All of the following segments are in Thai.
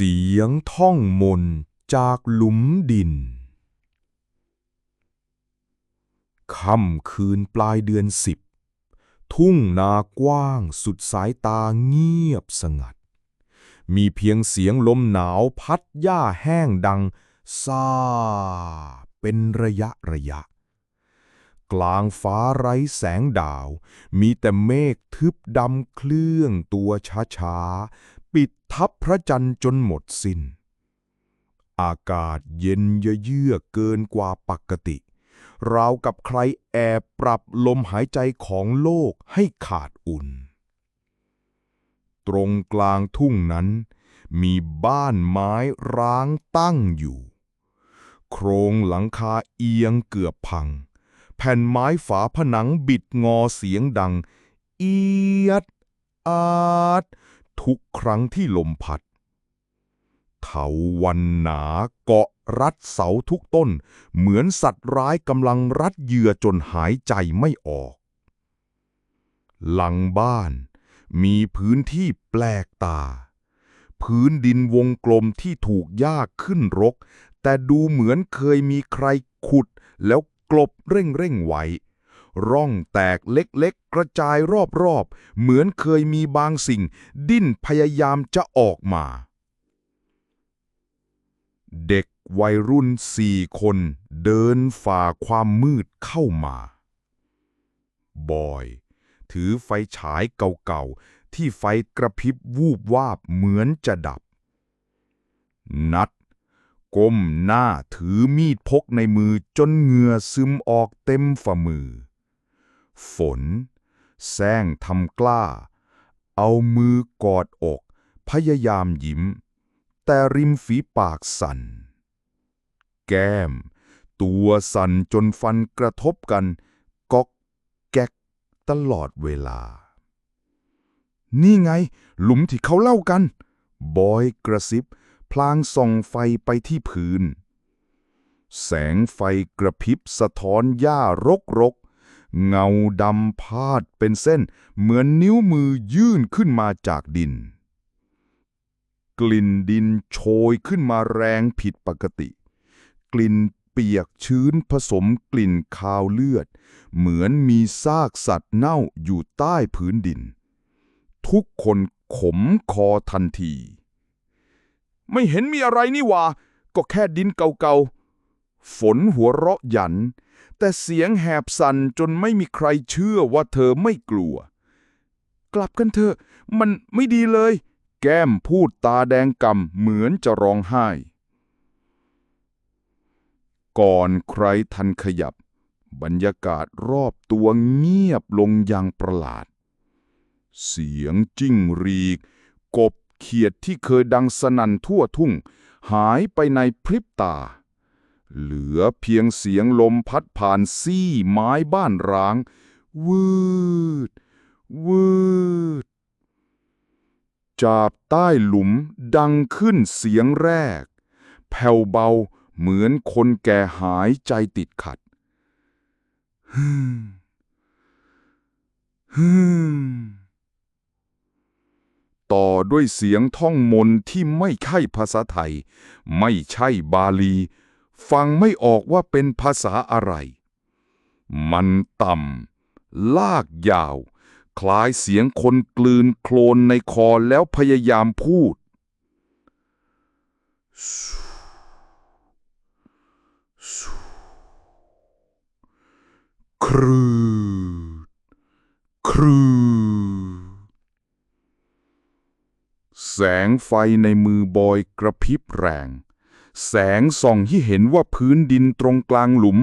เสียงท่องมนจากหลุมดิน ค่ำคืนปลายเดือนสิบ ทุ่งนากว้างสุดสายตาเงียบสงัด มีเพียงเสียงลมหนาวพัดหญ้าแห้งดังซาเป็นระยะระยะ กลางฟ้าไร้แสงดาว มีแต่เมฆทึบดำเคลื่องตัวช้าๆ ทับพระจันทร์จนหมดสิน้น อากาศเย็นเยือกเกินกว่าปกติ ราวกับใครแอบปรับลมหายใจของโลกให้ขาดอุ่น ตรงกลางทุ่งนั้น มีบ้านไม้ร้างตั้งอยู่ โครงหลังคาเอียงเกือบพัง แผ่นไม้ฝาผนังบิดงอเสียงดัง เอียดอาด ทุกครั้งที่ลมพัด เถาวันหนาเกาะรัดเสาทุกต้น เหมือนสัตว์ร้ายกำลังรัดเหยื่อจนหายใจไม่ออก หลังบ้านมีพื้นที่แปลกตา พื้นดินวงกลมที่ถูกยากขึ้นรก แต่ดูเหมือนเคยมีใครขุดแล้วกลบเร่งๆไว้ ร่องแตกเล็กๆ กระจายรอบๆ เหมือนเคยมีบางสิ่ง ดิ้นพยายามจะออกมา เด็กวัยรุ่นสี่คนเดินฝ่าความมืดเข้ามา บอย ถือไฟฉายเก่าๆ ที่ไฟกระพริบวูบวาบเหมือนจะดับ นัดก้มหน้าถือมีดพกในมือจนเหงื่อซึมออกเต็มฝ่ามือ ฝน แซงทำกล้า เอามือกอดอก พยายามยิ้ม แต่ริมฝีปากสั่น แก้ม ตัวสั่นจนฟันกระทบกัน ก๊อกแก๊กตลอดเวลา นี่ไง หลุมที่เขาเล่ากัน บอยกระซิบ พลางส่องไฟไปที่พื้นแสงไฟกระพริบสะท้อนหญ้ารกรก เงาดำพาดเป็นเส้น เหมือนนิ้วมือยื่นขึ้นมาจากดิน กลิ่นดินโชยขึ้นมาแรงผิดปกติ กลิ่นเปียกชื้นผสมกลิ่นคาวเลือด เหมือนมีซากสัตว์เน่าอยู่ใต้พื้นดิน ทุกคนขมคอทันที ไม่เห็นมีอะไรนี่หว่า ก็แค่ดินเก่าๆ ฝนหัวเราะหยัน แต่เสียงแหบสั่นจนไม่มีใครเชื่อว่าเธอไม่กลัว กลับกันเถอะ มันไม่ดีเลย แก้มพูดตาแดงกำเหมือนจะร้องไห้ ก่อนใครทันขยับ บรรยากาศรอบตัวเงียบลงอย่างประหลาด เสียงจิ้งหรีก กบเขียดที่เคยดังสนั่นทั่วทุ่ง หายไปในพริบตา เหลือเพียงเสียงลมพัดผ่านซี่ไม้บ้านร้าง วืด วืด จากใต้หลุมดังขึ้นเสียงแรก แผ่วเบาเหมือนคนแก่หายใจติดขัดฮึมฮึมต่อด้วยเสียงท่องมนที่ไม่ใช่ภาษาไทย ไม่ใช่บาลี ฟังไม่ออกว่าเป็นภาษาอะไร มันต่ำ ลากยาว คล้ายเสียงคนกลืนโคลนในคอแล้วพยายามพูด ครืดครืดแสงไฟในมือบอยกระพริบแรง แสงส่องที่เห็นว่าพื้นดินตรงกลางหลุม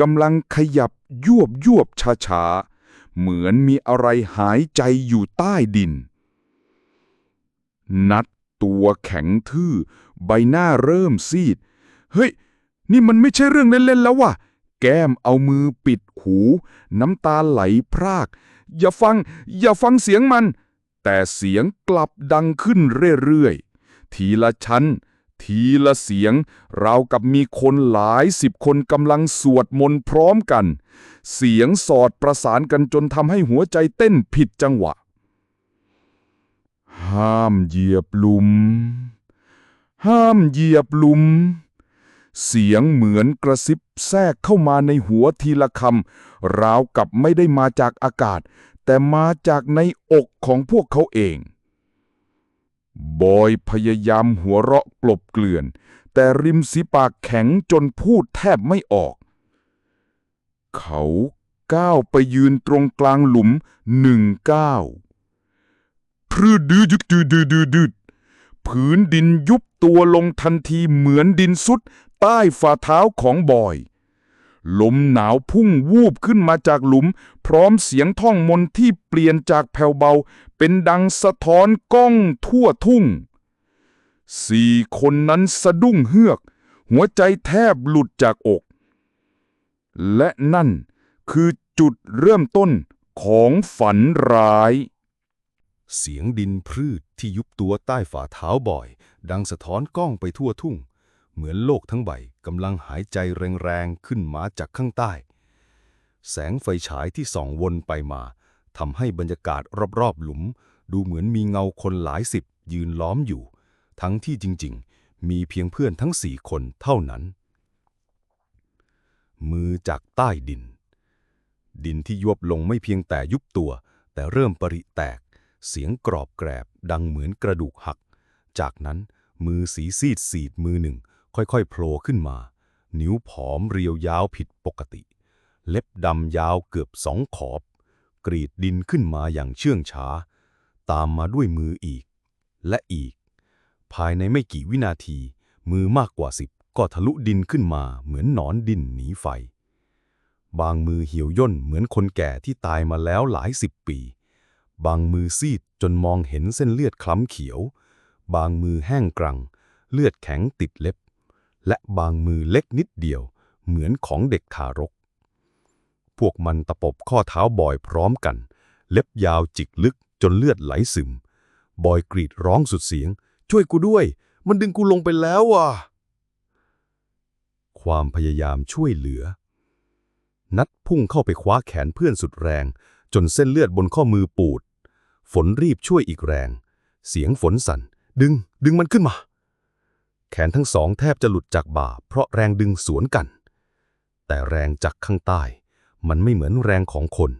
กำลังขยับยวบยวบช้าๆ เหมือนมีอะไรหายใจอยู่ใต้ดิน นัดตัวแข็งทื่อ ใบหน้าเริ่มซีด เฮ้ย นี่มันไม่ใช่เรื่องเล่น ๆ แล้วว่ะ แก้มเอามือปิดหู น้ำตาไหลพราก อย่าฟัง อย่าฟังเสียงมัน แต่เสียงกลับดังขึ้นเรื่อยๆ ทีละชั้น ทีละเสียง ราวกับมีคนหลายสิบคนกำลังสวดมนต์พร้อมกัน เสียงสอดประสานกันจนทำให้หัวใจเต้นผิดจังหวะ ห้ามเหยียบหลุม ห้ามเหยียบหลุม เสียงเหมือนกระซิบแทรกเข้ามาในหัวทีละคำราวกับไม่ได้มาจากอากาศ แต่มาจากในอกของพวกเขาเอง บอยพยายามหัวเราะกลบเกลื่อน แต่ริมสีปากแข็งจนพูดแทบไม่ออก เขาก้าวไปยืนตรงกลางหลุมหนึ่งก้าวพรืดดืดดืดดืดดืดดืดผืนดินยุบตัวลงทันทีเหมือนดินสุดใต้ฝ่าเท้าของบอย ลมหนาวพุ่งวูบขึ้นมาจากหลุม พร้อมเสียงท่องมนที่เปลี่ยนจากแผ่วเบา เป็นดังสะท้อนก้องทั่วทุ่ง สี่คนนั้นสะดุ้งเฮือก หัวใจแทบหลุดจากอก และนั่นคือจุดเริ่มต้นของฝันร้าย เสียงดินพืชที่ยุบตัวใต้ฝ่าเท้าบ่อย ดังสะท้อนก้องไปทั่วทุ่ง เหมือนโลกทั้งใบกำลังหายใจแรงๆขึ้นมาจากข้างใต้ แสงไฟฉายที่ส่องวนไปมา ทำให้บรรยากาศรอบๆ หลุม ดูเหมือนมีเงาคนหลายสิบยืนล้อมอยู่ ทั้งที่จริงๆ มีเพียงเพื่อนทั้งสี่คนเท่านั้น มือจากใต้ดิน ดินที่ยวบลงไม่เพียงแต่ยุบตัว แต่เริ่มปริแตก เสียงกรอบแกรบดังเหมือนกระดูกหัก จากนั้นมือสีซีดสีดมือหนึ่ง ค่อยๆโผล่ขึ้นมา นิ้วผอมเรียวยาวผิดปกติ เล็บดำยาวเกือบสองขอบ รีดดินขึ้นมาอย่างเชื่องช้า ตามมาด้วยมืออีก และอีก ภายในไม่กี่วินาที มือมากกว่าสิบก็ทะลุดินขึ้นมาเหมือนหนอนดินหนีไฟ บางมือเหี่ยวย่นเหมือนคนแก่ที่ตายมาแล้วหลายสิบปี บางมือซีดจนมองเห็นเส้นเลือดคล้ำเขียว บางมือแห้งกรัง เลือดแข็งติดเล็บ และบางมือเล็กนิดเดียว เหมือนของเด็กทารก พวกมันตะปบข้อเท้าบอยพร้อมกัน เล็บยาวจิกลึกจนเลือดไหลซึม บอยกรีดร้องสุดเสียง ช่วยกูด้วย มันดึงกูลงไปแล้วว่ะ ความพยายามช่วยเหลือ นัดพุ่งเข้าไปคว้าแขนเพื่อนสุดแรง จนเส้นเลือดบนข้อมือปูด ฝนรีบช่วยอีกแรง เสียงฝนสั่น ดึง ดึงมันขึ้นมา แขนทั้งสองแทบจะหลุดจากบ่า เพราะแรงดึงสวนกัน แต่แรงจากข้างใต้ มันไม่เหมือนแรงของคน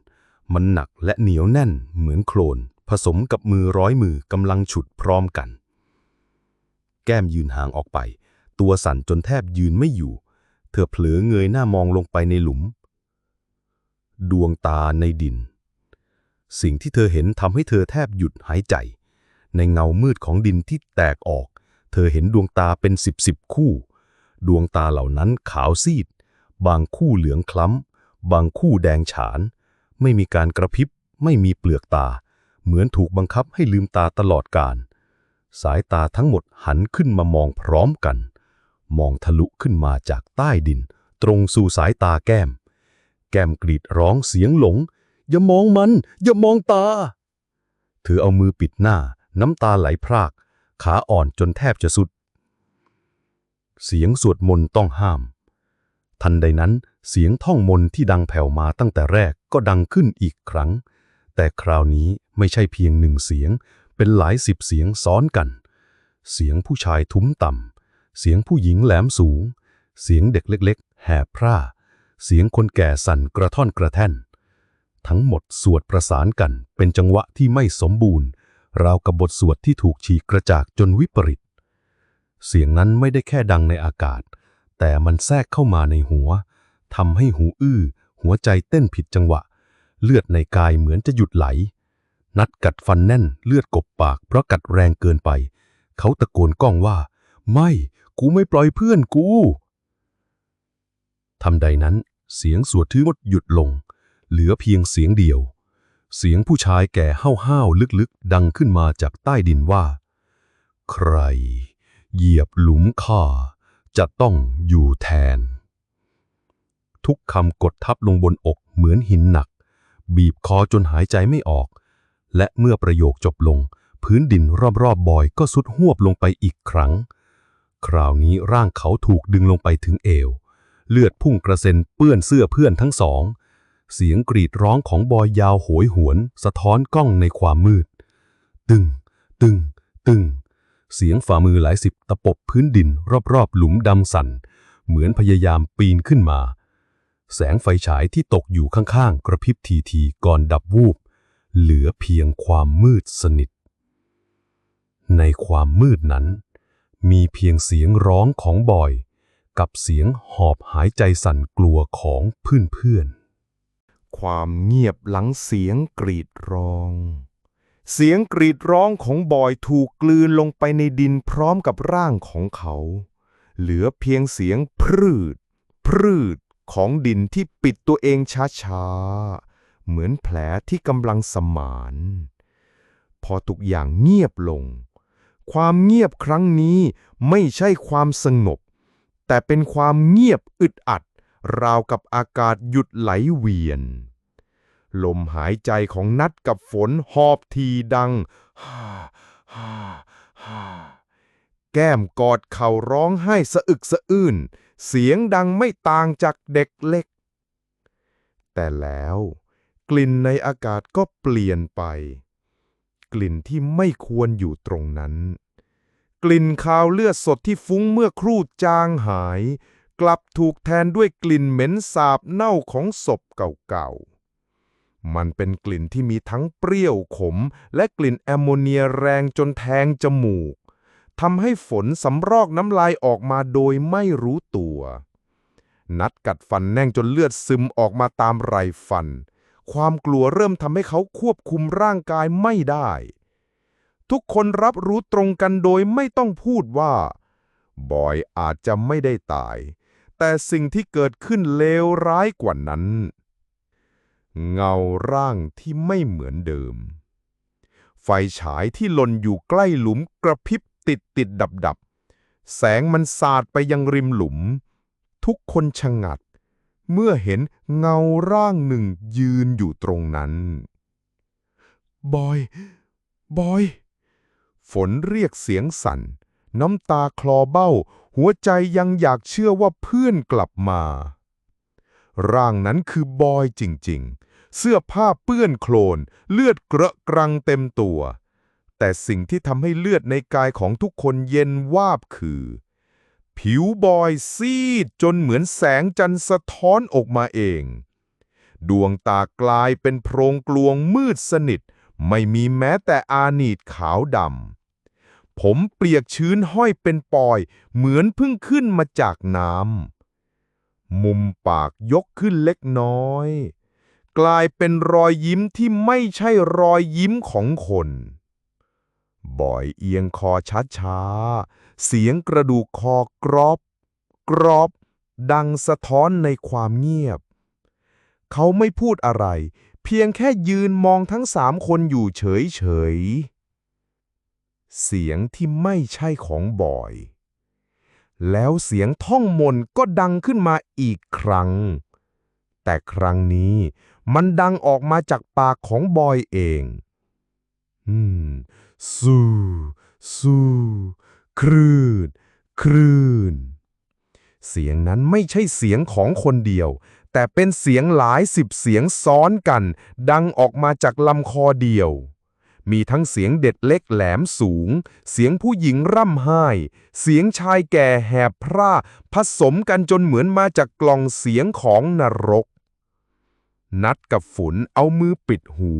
มันหนักและเหนียวแน่นเหมือนโคลน ผสมกับมือร้อยมือกำลังฉุดพร้อมกัน แก้มยืนห่างออกไป ตัวสั่นจนแทบยืนไม่อยู่ เธอเผลอเงยหน้ามองลงไปในหลุม ดวงตาในดิน สิ่งที่เธอเห็นทำให้เธอแทบหยุดหายใจ ในเงามืดของดินที่แตกออก เธอเห็นดวงตาเป็นสิบสิบคู่ ดวงตาเหล่านั้นขาวซีด บางคู่เหลืองคล้ำ บางคู่แดงฉาน ไม่มีการกระพริบ ไม่มีเปลือกตา เหมือนถูกบังคับให้ลืมตาตลอดการ สายตาทั้งหมดหันขึ้นมามองพร้อมกัน มองทะลุขึ้นมาจากใต้ดิน ตรงสู่สายตาแก้ม แก้มกรีดร้องเสียงหลง อย่ามองมัน อย่ามองตา เธอเอามือปิดหน้า น้ำตาไหลพราก ขาอ่อนจนแทบจะสุด เสียงสวดมนต์ต้องห้าม ทันใดนั้น เสียงท่องมนที่ดังแผ่วมาตั้งแต่แรกก็ดังขึ้นอีกครั้ง แต่คราวนี้ไม่ใช่เพียงหนึ่งเสียง เป็นหลายสิบเสียงซ้อนกัน เสียงผู้ชายทุ้มต่ำ เสียงผู้หญิงแหลมสูง เสียงเด็กเล็ก ๆ แห่พร่า เสียงคนแก่สั่นกระท่อนกระแท่น ทั้งหมดสวดประสานกันเป็นจังหวะที่ไม่สมบูรณ์ ราวกับบทสวดที่ถูกฉีกกระจากจนวิปริต เสียงนั้นไม่ได้แค่ดังในอากาศ แต่มันแทรกเข้ามาในหัว ทำให้หูอื้อ หัวใจเต้นผิดจังหวะ เลือดในกายเหมือนจะหยุดไหล นัดกัดฟันแน่นเลือดกบปากเพราะกัดแรงเกินไป เขาตะโกนก้องว่า ไม่ กูไม่ปล่อยเพื่อนกูทำใดนั้นเสียงสวดทื่มดหยุดลง เหลือเพียงเสียงเดียว เสียงผู้ชายแก่ห้าวๆลึกๆ ดังขึ้นมาจากใต้ดินว่า ใคร เหยียบหลุมข้าจะต้องอยู่แทน ทุกคำกดทับลงบนอกเหมือนหินหนัก บีบคอจนหายใจไม่ออก และเมื่อประโยคจบลง พื้นดินรอบๆบบอยก็สุดหวบลงไปอีกครั้ง คราวนี้ร่างเขาถูกดึงลงไปถึงเอว เลือดพุ่งกระเซ็นเปื้อนเสื้อเพื่อนทั้งสอง เสียงกรีดร้องของบอยยาวโหยหวน สะท้อนกล้องในความมืด ตึง ตึง ตึง เสียงฝ่ามือหลายสิบตะปบพื้นดินรอบๆ หลุมดำสัน เหมือนพยายามปีนขึ้นมา แสงไฟฉายที่ตกอยู่ข้างๆ กระพริบทีๆก่อนดับวูบ เหลือเพียงความมืดสนิท ในความมืดนั้น มีเพียงเสียงร้องของบอย กับเสียงหอบหายใจสั่นกลัวของเพื่อนๆ ความเงียบหลังเสียงกรีดร้อง เสียงกรีดร้องของบอยถูกกลืนลงไปในดินพร้อมกับร่างของเขา เหลือเพียงเสียงพรืดพรืด ของดินที่ปิดตัวเองช้าๆ เหมือนแผลที่กำลังสมาน พอทุกอย่างเงียบลง ความเงียบครั้งนี้ไม่ใช่ความสงบ แต่เป็นความเงียบอึดอัด ราวกับอากาศหยุดไหลเวียน ลมหายใจของนัดกับฝนหอบทีดังฮ่าฮ่าฮ่าแก้มกอดเข่าร้องไห้สะอึกสะอื้น เสียงดังไม่ต่างจากเด็กเล็ก แต่แล้วกลิ่นในอากาศก็เปลี่ยนไป กลิ่นที่ไม่ควรอยู่ตรงนั้น กลิ่นคาวเลือดสดที่ฟุ้งเมื่อครู่จางหาย กลับถูกแทนด้วยกลิ่นเหม็นสาบเน่าของศพเก่าๆ มันเป็นกลิ่นที่มีทั้งเปรี้ยวขม และกลิ่นแอมโมเนียแรงจนแทงจมูก ทำให้ฝนสำรอกน้ำลายออกมาโดยไม่รู้ตัว นัดกัดฟันแน่งจนเลือดซึมออกมาตามไรฟัน ความกลัวเริ่มทำให้เขาควบคุมร่างกายไม่ได้ ทุกคนรับรู้ตรงกันโดยไม่ต้องพูดว่า บอยอาจจะไม่ได้ตาย แต่สิ่งที่เกิดขึ้นเลวร้ายกว่านั้น เงาร่างที่ไม่เหมือนเดิมไฟฉายที่หล่นอยู่ใกล้หลุมกระพริบ ติดติดดับดับ แสงมันสาดไปยังริมหลุม ทุกคนชะงัด เมื่อเห็นเงาร่างหนึ่งยืนอยู่ตรงนั้น บอย บอย ฝนเรียกเสียงสั่น น้ำตาคลอเบ้า หัวใจยังอยากเชื่อว่าเพื่อนกลับมา ร่างนั้นคือบอยจริง ๆ เสื้อผ้าเปื้อนโคลน เลือดเกระกรังเต็มตัว แต่สิ่งที่ทำให้เลือดในกายของทุกคนเย็นวาบคือ ผิวบอยซีดจนเหมือนแสงจันทร์สะท้อนออกมาเอง ดวงตากลายเป็นโพรงกลวงมืดสนิท ไม่มีแม้แต่อานีดขาวดำ ผมเปียกชื้นห้อยเป็นปอย เหมือนเพิ่งขึ้นมาจากน้ำ มุมปากยกขึ้นเล็กน้อย กลายเป็นรอยยิ้มที่ไม่ใช่รอยยิ้มของคน บอยเอียงคอช้าๆ เสียงกระดูกคอกรอบ กรอบ ดังสะท้อนในความเงียบ เขาไม่พูดอะไร เพียงแค่ยืนมองทั้งสามคนอยู่เฉยๆ เสียงที่ไม่ใช่ของบอย แล้วเสียงท่องมนก็ดังขึ้นมาอีกครั้ง แต่ครั้งนี้มันดังออกมาจากปากของบอยเอง อืม สู้สู้คลื่นคลื่น เสียงนั้นไม่ใช่เสียงของคนเดียว แต่เป็นเสียงหลายสิบเสียงซ้อนกัน ดังออกมาจากลำคอเดียว มีทั้งเสียงเด็ดเล็กแหลมสูง เสียงผู้หญิงร่ำไห้ เสียงชายแก่แหบพร่าผสมกันจนเหมือนมาจากกล่องเสียงของนรก นัดกับฝนเอามือปิดหู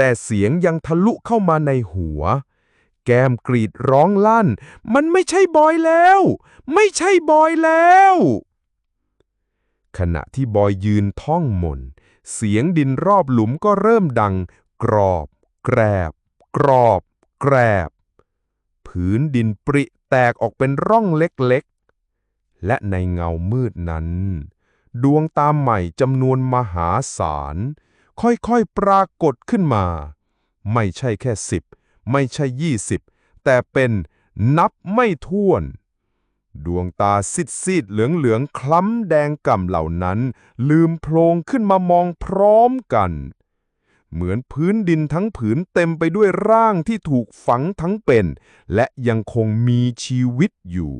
แต่เสียงยังทะลุเข้ามาในหัว แก้มกรีดร้องลั่น มันไม่ใช่บอยแล้ว ไม่ใช่บอยแล้ว ขณะที่บอยยืนท่องมน เสียงดินรอบหลุมก็เริ่มดัง กรอบ แกรบ กรอบ แกรบผืนดินปริแตกออกเป็นร่องเล็กๆ และในเงามืดนั้น ดวงตาใหม่จำนวนมหาศาล ค่อยๆ ปรากฏขึ้นมา ไม่ใช่แค่สิบไม่ใช่ยี่สิบแต่เป็นนับไม่ถ้วน ดวงตาซีดซีดๆเหลืองเหลืองๆ คล้ำแดงก่ำเหล่านั้น ลืมโพลงขึ้นมามองพร้อมกัน เหมือนพื้นดินทั้งผืนเต็มไปด้วยร่างที่ถูกฝังทั้งเป็น และยังคงมีชีวิตอยู่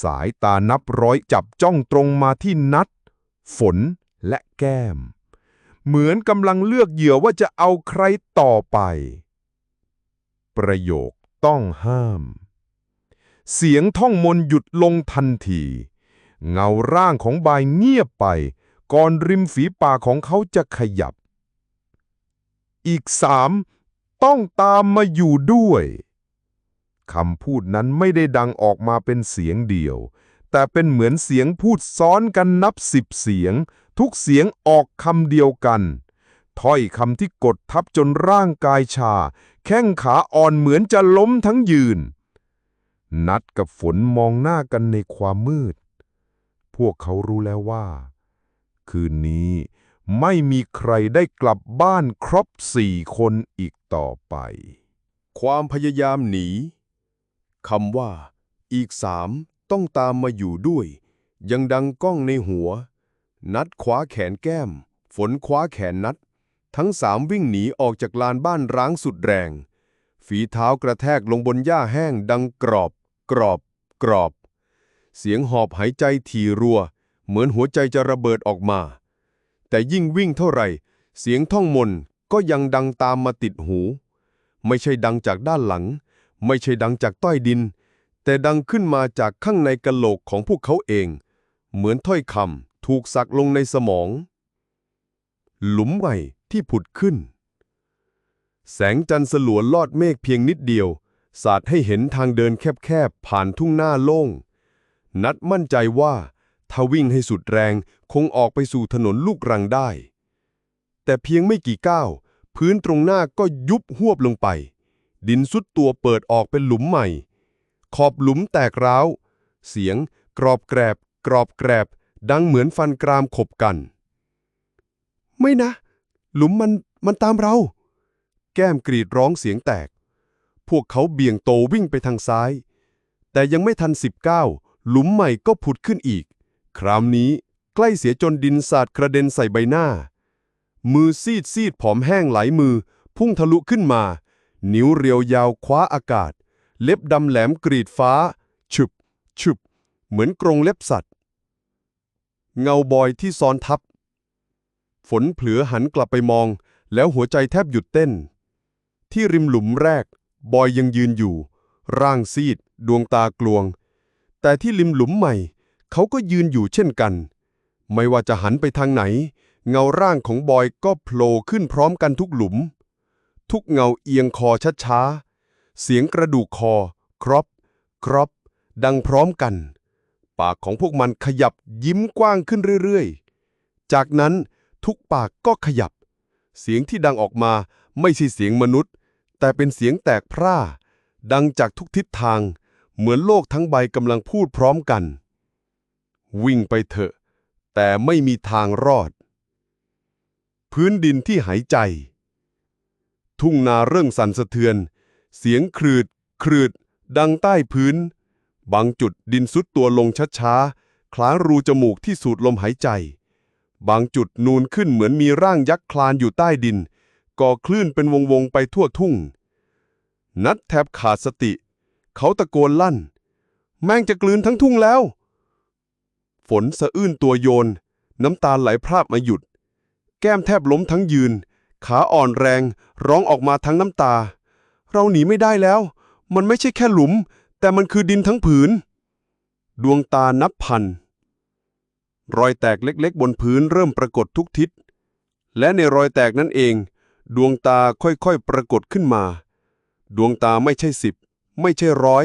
สายตานับร้อยจับจ้องตรงมาที่นัด ฝนและแก้ม เหมือนกำลังเลือกเหยื่อว่าจะเอาใครต่อไป ประโยคต้องห้าม เสียงท่องมนหยุดลงทันที เงาร่างของบายเงียบไป ก่อนริมฝีปากของเขาจะขยับ อีกสามต้องตามมาอยู่ด้วยคำพูดนั้นไม่ได้ดังออกมาเป็นเสียงเดียว แต่เป็นเหมือนเสียงพูดซ้อนกันนับสิบเสียง ทุกเสียงออกคำเดียวกัน ถ้อยคำที่กดทับจนร่างกายชา แข้งขาอ่อนเหมือนจะล้มทั้งยืน นัดกับฝนมองหน้ากันในความมืด พวกเขารู้แล้วว่า คืนนี้ไม่มีใครได้กลับบ้านครบสี่คนอีกต่อไป ความพยายามหนีคำว่า อีกสามต้องตามมาอยู่ด้วย ยังดังก้องในหัว นัดคว้าแขนแก้ม ฝนคว้าแขนนัด ทั้งสามวิ่งหนีออกจากลานบ้านร้างสุดแรง ฝีเท้ากระแทกลงบนหญ้าแห้งดังกรอบ กรอบ กรอบ เสียงหอบหายใจถี่รัว เหมือนหัวใจจะระเบิดออกมา แต่ยิ่งวิ่งเท่าไหร่ เสียงท่องมนก็ยังดังตามมาติดหู ไม่ใช่ดังจากด้านหลัง ไม่ใช่ดังจากใต้ดิน แต่ดังขึ้นมาจากข้างในกะโหลกของพวกเขาเอง เหมือนถ้อยคำ ถูกสักลงในสมอง หลุมใหม่ที่ผุดขึ้น แสงจันทร์สลัวลอดเมฆเพียงนิดเดียว สาดให้เห็นทางเดินแคบๆ ผ่านทุ่งหน้าโล่ง นัดมั่นใจว่า ถ้าวิ่งให้สุดแรงคงออกไปสู่ถนนลูกรังได้ แต่เพียงไม่กี่ก้าว พื้นตรงหน้าก็ยุบหวบลงไป ดินสุดตัวเปิดออกเป็นหลุมใหม่ ขอบหลุมแตกร้าว เสียง กรอบแกรบ กรอบแกรบ ดังเหมือนฟันกรามขบกัน ไม่นะ หลุมมันมันตามเรา แก้มกรีดร้องเสียงแตก พวกเขาเบี่ยงโตวิ่งไปทางซ้าย แต่ยังไม่ทันสิบเก้าหลุมใหม่ก็ผุดขึ้นอีก คราวนี้ใกล้เสียจนดินสาดกระเด็นใส่ใบหน้า มือซีดซีดผอมแห้งไหลายมือ พุ่งทะลุขึ้นมา นิ้วเรียวยาวคว้าอากาศ เล็บดำแหลมกรีดฟ้า ฉุบฉุบเหมือนกรงเล็บสัตว์ เงาบอยที่ซ้อนทับ ฝนเผลือหันกลับไปมอง แล้วหัวใจแทบหยุดเต้น ที่ริมหลุมแรก บอยยังยืนอยู่ ร่างซีด ดวงตากลวง แต่ที่ริมหลุมใหม่ เขาก็ยืนอยู่เช่นกัน ไม่ว่าจะหันไปทางไหน เงาร่างของบอยก็โผล่ขึ้นพร้อมกันทุกหลุม ทุกเงาเอียงคอช้าๆเสียงกระดูกคอ ครอบ ครอบ ดังพร้อมกัน ปากของพวกมันขยับยิ้มกว้างขึ้นเรื่อยๆ จากนั้นทุกปากก็ขยับ เสียงที่ดังออกมาไม่ใช่เสียงมนุษย์ แต่เป็นเสียงแตกพร่า ดังจากทุกทิศทาง เหมือนโลกทั้งใบกำลังพูดพร้อมกัน วิ่งไปเถอะ แต่ไม่มีทางรอด พื้นดินที่หายใจ ทุ่งนาเริ่มสั่นสะเทือน เสียงครืดครืดดังใต้พื้น บางจุดดินซุดตัวลงช้าๆ คล้ายรูจมูกที่สูดลมหายใจ บางจุดนูนขึ้นเหมือนมีร่างยักษ์คลานอยู่ใต้ดิน ก่อคลื่นเป็นวง ๆ ไปทั่วทุ่ง นัดแทบขาดสติ เขาตะโกนลั่น แม่งจะกลืนทั้งทุ่งแล้ว ฝนสะอื้นตัวโยน น้ำตาไหลพราบมาหยุด แก้มแทบล้มทั้งยืน ขาอ่อนแรง ร้องออกมาทั้งน้ำตา เราหนีไม่ได้แล้ว มันไม่ใช่แค่หลุม แต่มันคือดินทั้งผืน ดวงตานับพัน รอยแตกเล็กๆ บนพื้นเริ่มปรากฏทุกทิศ และในรอยแตกนั่นเอง ดวงตาค่อยๆ ปรากฏขึ้นมา ดวงตาไม่ใช่สิบ ไม่ใช่ร้อย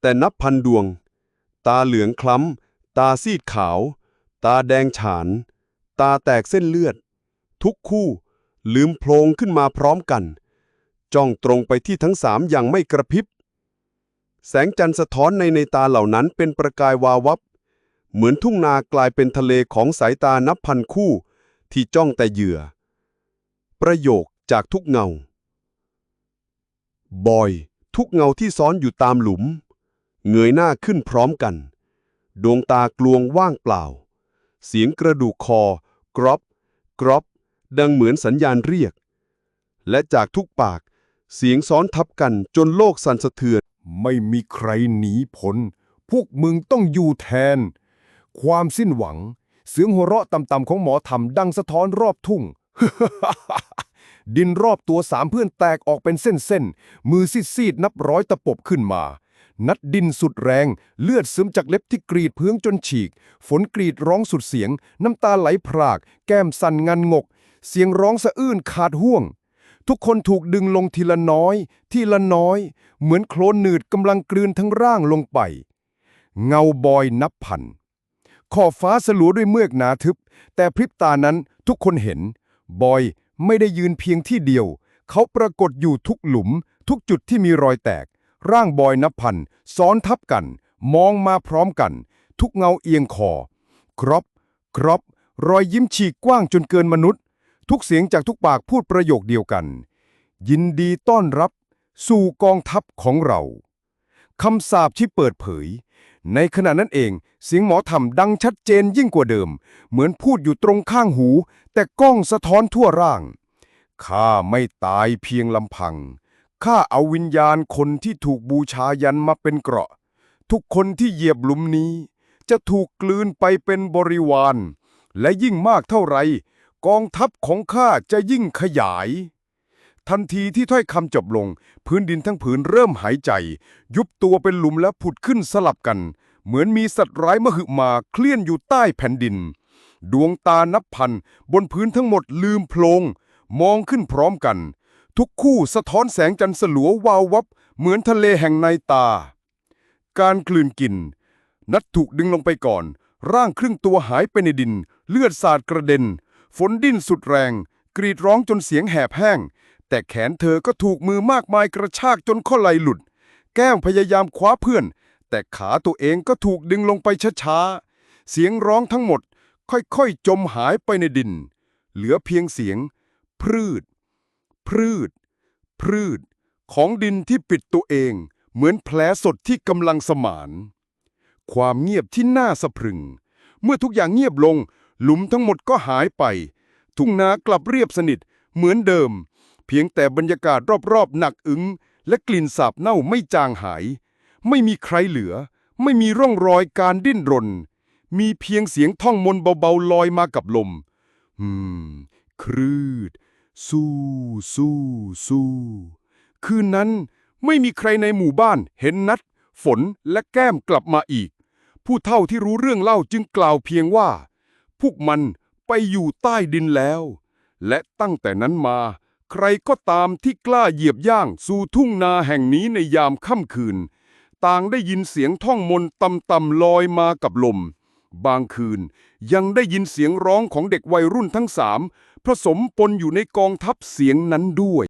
แต่นับพันดวง ตาเหลืองคล้ำ ตาซีดขาว ตาแดงฉาน ตาแตกเส้นเลือด ทุกคู่ ลืมโพลงขึ้นมาพร้อมกัน จ้องตรงไปที่ทั้งสามอย่างไม่กระพริบ แสงจันทร์สะท้อนในในตาเหล่านั้นเป็นประกายวาวับ เหมือนทุ่งนากลายเป็นทะเลของสายตานับพันคู่ ที่จ้องแต่เหยื่อ ประโยคจากทุกเงา บอย ทุกเงาที่ซ้อนอยู่ตามหลุม เงยหน้าขึ้นพร้อมกัน ดวงตากลวงว่างเปล่า เสียงกระดูกคอกรอบกรอบดังเหมือนสัญญาณเรียก และจากทุกปากเสียงซ้อนทับกันจนโลกสั่นสะเทือน ไม่มีใครหนีพ้นพวกมึงต้องอยู่แทน ความสิ้นหวัง เสียงหัวเราะต่ำๆของหมอทำดังสะท้อนรอบทุ่ง ดินรอบตัวสามเพื่อนแตกออกเป็นเส้นๆ มือซีดๆนับร้อยตะปบขึ้นมา นัดดินสุดแรง เลือดซึมจากเล็บที่กรีดเพื้องจนฉีก ฝนกรีดร้องสุดเสียง น้ำตาไหลพราก แก้มสั่นงันงก เสียงร้องสะอื้นขาดห่วงทุกคนถูกดึงลงทีละน้อย ทีละน้อย เหมือนโคลนหนืดกำลังกลืนทั้งร่างลงไป เงาบอยนับพัน ขอบฟ้าสลัวด้วยเมือกหนาทึบ แต่พริบตานั้นทุกคนเห็น บอยไม่ได้ยืนเพียงที่เดียว เขาปรากฏอยู่ทุกหลุม ทุกจุดที่มีรอยแตก ร่างบอยนับพันซ้อนทับกัน มองมาพร้อมกัน ทุกเงาเอียงคอครอบครอบรอยยิ้มฉีกกว้างจนเกินมนุษย์ ทุกเสียงจากทุกปากพูดประโยคเดียวกัน ยินดีต้อนรับ สู่กองทัพของเราคำสาปที่เปิดเผย ในขณะนั้นเองเสียงหมอธรรมดังชัดเจนยิ่งกว่าเดิม เหมือนพูดอยู่ตรงข้างหู แต่กล้องสะท้อนทั่วร่าง ข้าไม่ตายเพียงลำพัง ข้าเอาวิญญาณคนที่ถูกบูชายันมาเป็นเกราะ ทุกคนที่เหยียบหลุมนี้ จะถูกกลืนไปเป็นบริวาร และยิ่งมากเท่าไร กองทัพของข้าจะยิ่งขยาย ทันทีที่ถ้อยคำจบลง พื้นดินทั้งผืนเริ่มหายใจ ยุบตัวเป็นหลุมและผุดขึ้นสลับกัน เหมือนมีสัตว์ร้ายมหึมาเคลื่อนอยู่ใต้แผ่นดิน ดวงตานับพัน บนพื้นทั้งหมดลืมโพลง มองขึ้นพร้อมกัน ทุกคู่สะท้อนแสงจันทร์สลัววาววับ เหมือนทะเลแห่งในตา การกลืนกิน นัดถูกดึงลงไปก่อน ร่างครึ่งตัวหายไปในดิน เลือดสาดกระเด็น ฝนดิ้นสุดแรง กรีดร้องจนเสียงแหบแห้ง แต่แขนเธอก็ถูกมือมากมายกระชากจนข้อไหลหลุด แก้มพยายามคว้าเพื่อน แต่ขาตัวเองก็ถูกดึงลงไปช้าๆ เสียงร้องทั้งหมดค่อยๆ จมหายไปในดิน เหลือเพียงเสียง พรืด พรืด พรืด ของดินที่ปิดตัวเอง เหมือนแผลสดที่กำลังสมาน ความเงียบที่น่าสะพรึง เมื่อทุกอย่างเงียบลง หลุมทั้งหมดก็หายไป ทุ่งนากลับเรียบสนิทเหมือนเดิม เพียงแต่บรรยากาศรอบๆ หนักอึ้งและกลิ่นสาบเน่าไม่จางหาย ไม่มีใครเหลือ ไม่มีร่องรอยการดิ้นรน มีเพียงเสียงท่องมนเบาๆลอยมากับลม อืม ครืด สู้สู้สู้คืนนั้นไม่มีใครในหมู่บ้านเห็นนัด ฝนและแก้มกลับมาอีก ผู้เฒ่าที่รู้เรื่องเล่าจึงกล่าวเพียงว่า พวกมันไปอยู่ใต้ดินแล้ว และตั้งแต่นั้นมา ใครก็ตามที่กล้าเหยียบย่างสู่ทุ่งนาแห่งนี้ในยามค่ำคืน ต่างได้ยินเสียงท่องมนต์ต่ำๆลอยมากับลม บางคืนยังได้ยินเสียงร้องของเด็กวัยรุ่นทั้งสามผสมปนอยู่ในกองทัพเสียงนั้นด้วย